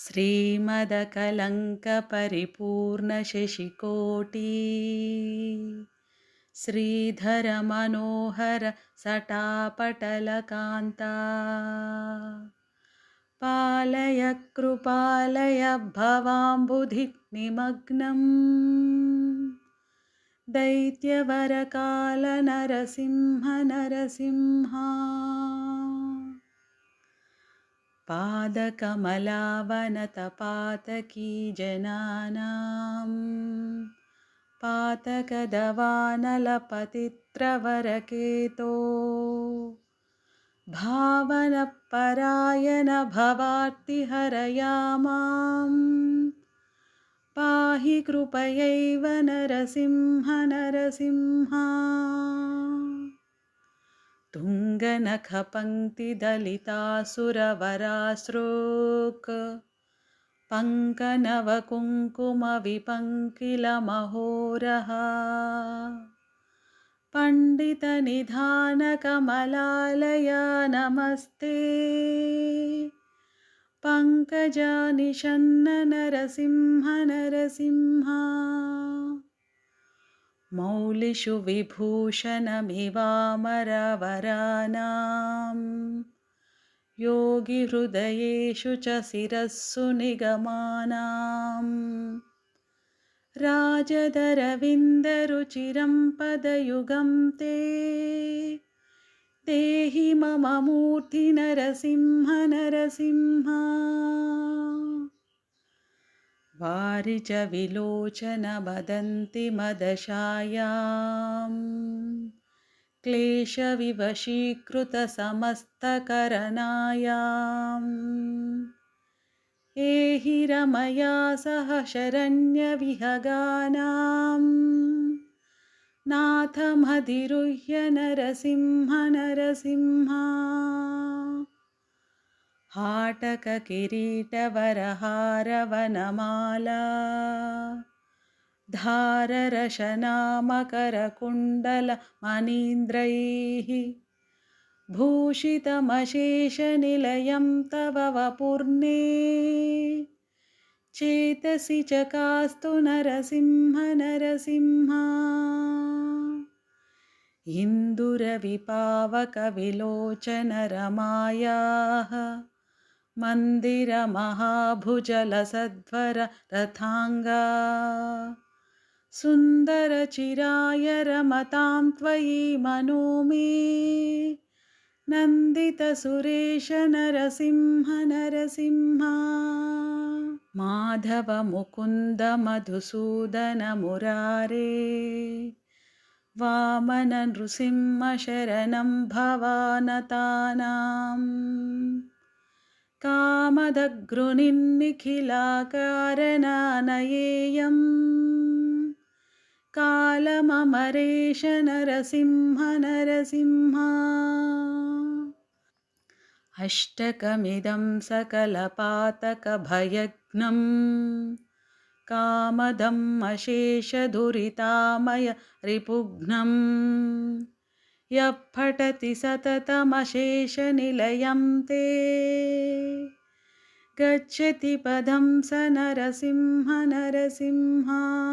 श्रीमदकलङ्कपरिपूर्णशशिकोटी श्रीधरमनोहर सटापटलकान्ता पालय कृपालय भवाम्बुधिनिमग्नम् दैत्यवरकालनरसिंह नरसिंहा पादकमलावनतपातकी जनानां पातकदवानलपतित्रवरकेतो भावनपरायण भवार्तिहरया मां पाहि कृपयैव नरसिंह नरसिंहा तुङ्गनखपङ्क्तिदलितासुरवराश्रोक पङ्कनवकुङ्कुमविपङ्किलमहोरः। पण्डितनिधानकमलालया नमस्ते पङ्कजानिषन्न नरसिंह नरसिंहा मौलिषु विभूषणमिवामरवरानां योगिहृदयेषु च शिरःसु निगमानां राजदरविन्दरुचिरं पदयुगं ते। देहि मम मूर्ति नरसिंह नरसिंहा वारि च विलोचन वदन्ति मदशायां क्लेशविवशीकृतसमस्तकरणायाम्। एहि रमया सह शरण्यविहगानां नाथमधिरुह्य नरसिंह नरसिंहा हाटककिरीटवरहारवनमाला धाररशनामकरकुण्डलमनीन्द्रैः भूषितमशेषनिलयं तव वपुर्णे चेतसि च कास्तु नरसिंह नरसिंहा इन्दुरविपावकविलोचनरमायाः मन्दिरमहाभुजलसध्वररथाङ्गा सुन्दरचिराय रमतां त्वयि मनो मे। नन्दितसुरेश नरसिंह नरसिंहा माधवमुकुन्दमधुसूदनमुरारे। वामननृसिंहशरणं भवानतानाम् कामदग्रुनिन्निखिलाकारणनयेयं कालममरेश नरसिंह नरसिंहा अष्टकमिदं सकलपातकभयघ्नं कामदम् अशेषधुरितामय रिपुघ्नं यः पठति सततमशेषनिलयं ते। गच्छति पदं स नरसिंह नरसिंहा